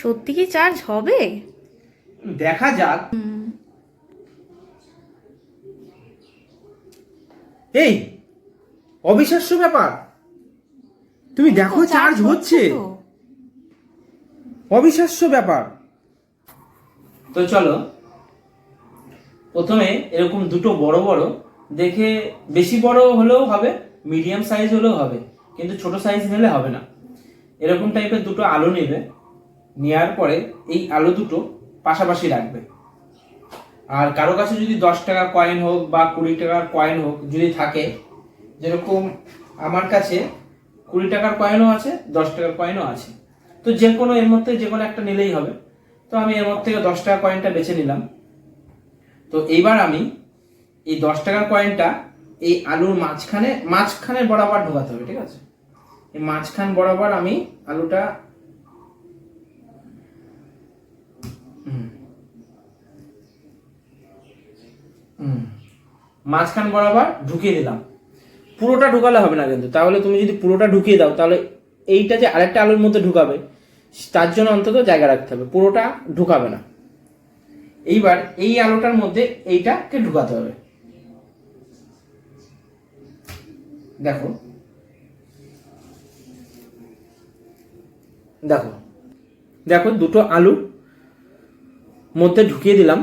সত্যি কি চার্জ হবে? দেখা যাক। এই অবিশ্বাস্য ব্যাপার। তুমি দেখো চার্জ হচ্ছে অবিশ্বাস্য ব্যাপার। তো চলো প্রথমে এরকম দুটো বড় বড় দেখে বেশি বড় হলেও হবে মিডিয়াম সাইজ হলেও হবে কিন্তু ছোট সাইজ নিলে হবে না। এরকম টাইপের দুটো আলো নেবে। নেওয়ার পরে এই আলু দুটো পাশাপাশি রাখবে। আর কারও কাছে যদি দশ টাকা কয়েন হোক বা কুড়ি টাকার কয়েন হোক যদি থাকে, যেরকম আমার কাছে কুড়ি টাকার কয়েনও আছে, দশ টাকার কয়েনও আছে। তো যে কোনো এর মধ্যে যে কোনো একটা নিলেই হবে। তো আমি এর মধ্যে থেকে দশ টাকা কয়েনটা বেছে নিলাম। তো এইবার আমি এই দশ টাকার কয়েনটা এই আলুর মাঝখানে মাঝখানে বরাবর ঢোকাতে হবে, ঠিক আছে? এই মাঝখান বরাবর আমি আলুটা মাঝখান বরাবর ঢুকিয়ে দিলাম। পুরোটা ঢুকালে হবে না কিন্তু। তাহলে তুমি যদি পুরোটা ঢুকিয়ে দাও, তাহলে এইটা যে আরেকটা আলুর মধ্যে ঢুকাবে, তার জন্য অন্তত জায়গা রাখতে হবে। পুরোটা ঢুকাবে না। এইবার এই আলুটার মধ্যে এইটাকে ঢুকাতে হবে। দেখো। দেখো। দেখো, দুটো আলু মধ্যে ঢুকিয়ে দিলাম।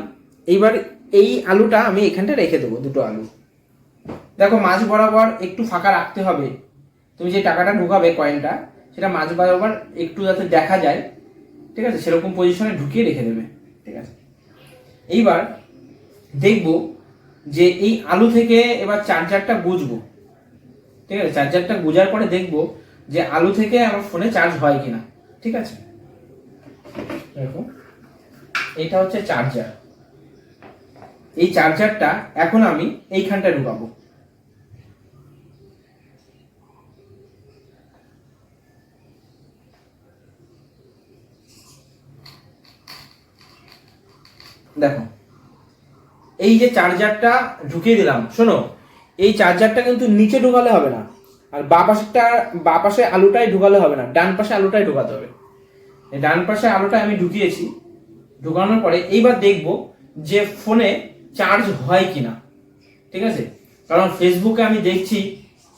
এইবার এই আলুটা আমি এখানটা রেখে দেবো, দুটো আলু। দেখো মাঝ বরাবর একটু ফাঁকা রাখতে হবে। তুমি যে টাকাটা ঢুকাবে কয়েনটা সেটা মাঝ বরাবর একটু যাতে দেখা যায়, ঠিক আছে? সেরকম পজিশনে ঢুকিয়ে রেখে দেবে, ঠিক আছে? এইবার দেখব যে এই আলু থেকে এবার চার্জারটা গুজবো ঠিক আছে? চার্জারটা গুজার পরে দেখব যে আলু থেকে আমার ফোনে চার্জ হয় কিনা, ঠিক আছে? দেখো। এইটা হচ্ছে চার্জার এই চার্জারটা এখন আমি এইখানটা ঢুকাবো। দেখো, এই যে চার্জারটা ঢুকিয়ে দিলাম, শোনো, এই চার্জারটা কিন্তু নিচে ঢুকালে হবে না, আর বা পাশেরটা, বা পাশে আলুটাই ঢুকালে হবে না, ডান পাশে আলুটাই ঢুকাতে হবে। ডান পাশে আলুটা আমি ঢুকিয়েছি ঢুকানোর পরে এইবার দেখব যে ফোনে চার্জ হয় কি না ঠিক আছে? কারণ ফেসবুকে আমি দেখছি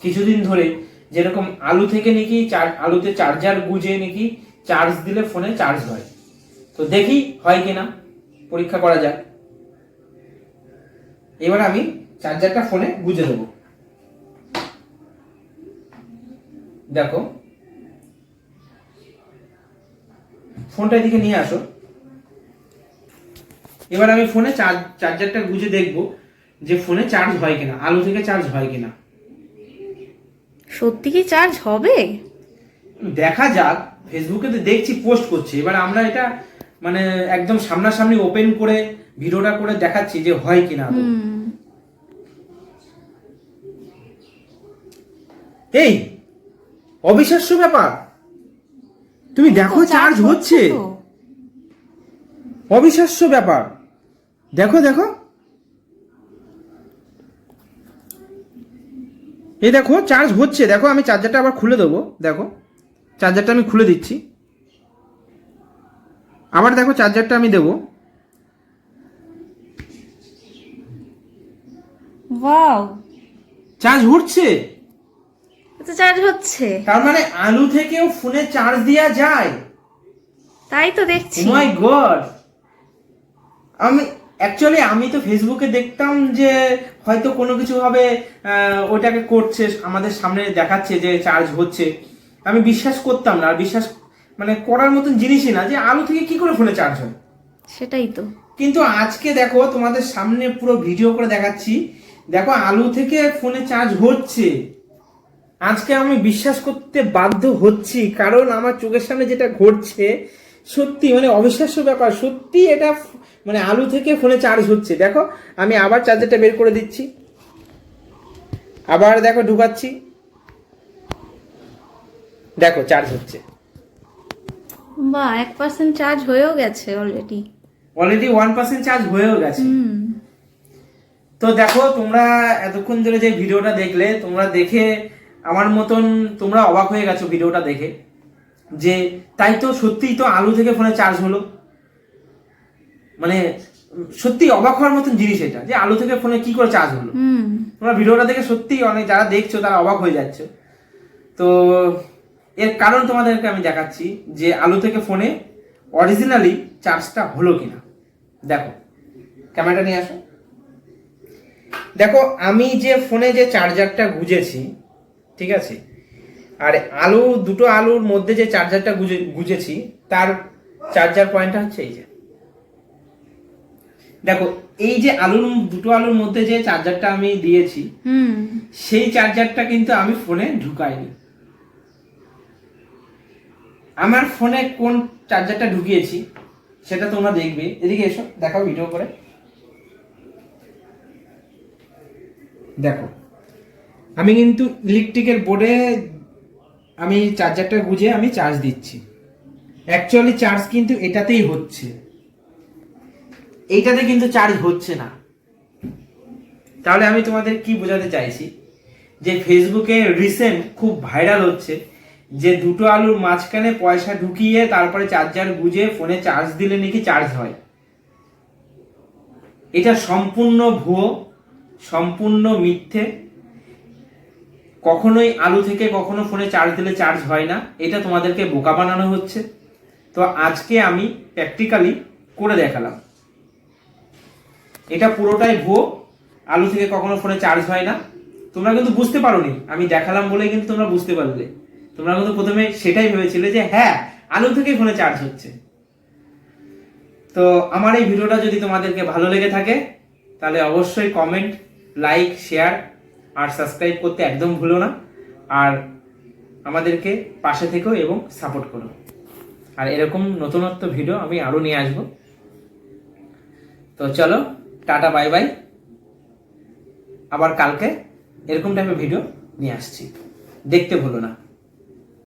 কিছুদিন ধরে যেরকম আলু থেকে নাকি চার আলুতে চার্জার গুজে নাকি চার্জ দিলে ফোনে চার্জ হয়। তো দেখি হয় কি না পরীক্ষা করা যাক। এবার আমি চার্জারটা ফোনে গুজে দেবো। দেখো। ফোনটা এদিকে নিয়ে আসো। এবার আমি ফোনে চার্জ চার্জারটা গুজে দেখব যে ফোনে চার্জ হয় কিনা আলু থেকে চার্জ হয় কিনা। সত্যি কি চার্জ হবে? দেখা যাক ফেসবুকে তো দেখছি পোস্ট করছে। এবার আমরা এটা মানে একদম সামনাসামনি ওপেন করে ভিডিওটা করে দেখাচ্ছি যে হয় কিনা এই অবিশ্বাস্য ব্যাপার। তুমি দেখো চার্জ হচ্ছে। অবিশ্বাস্য ব্যাপার। দেখো দেখো। এই দেখো চার্জ হচ্ছে। দেখো আমি চার্জারটা আবার খুলে দেবো। দেখো চার্জারটা আমি খুলে দিচ্ছি। আবার দেখো চার্জারটা আমি দেবো। ওয়াও চার্জ উঠছে তো চার্জ হচ্ছে। তার মানে আলু থেকেও ফোনে চার্জ দেওয়া যায়। তাই তো দেখছি। মাই গড আমি অ্যাকচুয়ালি আমি তো ফেসবুকে দেখতাম যে হয়তো কোনো কিছু ভাবে আহ, ওটাকে করছে আমাদের সামনে দেখাচ্ছে যে চার্জ হচ্ছে। আমি বিশ্বাস করতাম না আর বিশ্বাস মানে করার মতন জিনিসই না যে আলু থেকে কি করে ফোনে চার্জ হয়? সেটাই তো। কিন্তু আজকে দেখো তোমাদের সামনে পুরো ভিডিও করে দেখাচ্ছি। দেখো আলু থেকে ফোনে চার্জ হচ্ছে। আজকে আমি বিশ্বাস করতে বাধ্য হচ্ছি কারণ আমার চোখের সামনে যেটা ঘটছে সত্যি মানে অবিশ্বাস্য ব্যাপার। সত্যি এটা মানে আলু থেকে ফোনে চার্জ হচ্ছে। দেখো আমি আবার চার্জারটা বের করে দিচ্ছি। আবার দেখো ঢুকাচ্ছি। দেখো চার্জ হচ্ছে। বা এক পার্সেন্ট চার্জ হয়েও গেছে already already one percent charge হয়েও গেছে। তো দেখো তোমরা এতক্ষণ ধরে যে ভিডিওটা দেখলে তোমরা দেখে আমার মতন তোমরা অবাক হয়ে গেছো ভিডিওটা দেখে। যে তাই তো সত্যিই তো আলু থেকে ফোনে চার্জ হলো। মানে সত্যি অবাক হওয়ার মতন জিনিস এটা যে আলু থেকে ফোনে কি করে চার্জ হলো। তোমরা ভিডিওটা দেখে সত্যিই অনেক যারা দেখছ তারা অবাক হয়ে যাচ্ছে। তো এর কারণ তোমাদেরকে আমি দেখাচ্ছি যে আলু থেকে ফোনে অরিজিনালি চার্জটা হলো কিনা। দেখো ক্যামেরাটা নিয়ে আসো। দেখো আমি যে ফোনে যে চার্জারটা গুজেছি ঠিক আছে আর আলু দুটো আলুর মধ্যে যে চার্জারটা গুজে গুজেছি তার চার্জার পয়েন্টটা হচ্ছে এই যে। দেখো এই যে আলুর দুটো আলুর মধ্যে যে চার্জারটা আমি দিয়েছি সেই চার্জারটা কিন্তু আমি ফোনে ঢুকাইনি। আমার ফোনে কোন চার্জারটা ঢুকিয়েছি সেটা তোমরা দেখবে। এদিকে এসো দেখাও ভিডিও করে। দেখো আমি কিন্তু ইলেকট্রিকের বোর্ডে আমি চার্জারটা গুজে আমি চার্জ দিচ্ছি। অ্যাকচুয়ালি চার্জ কিন্তু এটাতেই হচ্ছে। এইটাতে কিন্তু চার্জ হচ্ছে না। তাহলে আমি তোমাদের কি বোঝাতে চাইছি? যে ফেসবুকে রিসেন্ট খুব ভাইরাল হচ্ছে, যে দুটো আলুর মাঝখানে পয়সা ঢুকিয়ে তারপরে চার্জার গুজে ফোনে চার্জ দিলে নাকি চার্জ হয়। এটা সম্পূর্ণ ভুয়ো, সম্পূর্ণ মিথ্যে। কখনোই আলু থেকে কখনো ফোনে চার্জ দিলে চার্জ হয় না। এটা তোমাদেরকে বোকা বানানো হচ্ছে। তো আজকে আমি প্র্যাকটিক্যালি করে দেখালাম। এটা পুরোটাই ভুয়ো। আলু থেকে কখনো ফোনে চার্জ হয় না। তোমরা কিন্তু বুঝতে পারোনি। আমি দেখালাম বলে কিন্তু তোমরা বুঝতে পারলে। তোমরা কিন্তু প্রথমে সেটাই ভেবেছিলে যে হ্যাঁ আলু থেকেই ফোনে চার্জ হচ্ছে। তো আমার এই ভিডিওটা যদি তোমাদেরকে ভালো লেগে থাকে, তাহলে অবশ্যই কমেন্ট লাইক শেয়ার আর সাবস্ক্রাইব করতে একদম ভুলো না। আর আমাদেরকে পাশে থেকেও এবং সাপোর্ট করো। আর এরকম নতুনত্ব ভিডিও আমি আরও নিয়ে আসব। তো চলো, টাটা বাই বাই আবার কালকে এরকম টাইপের ভিডিও নিয়ে আসছি। দেখতে ভুলো না।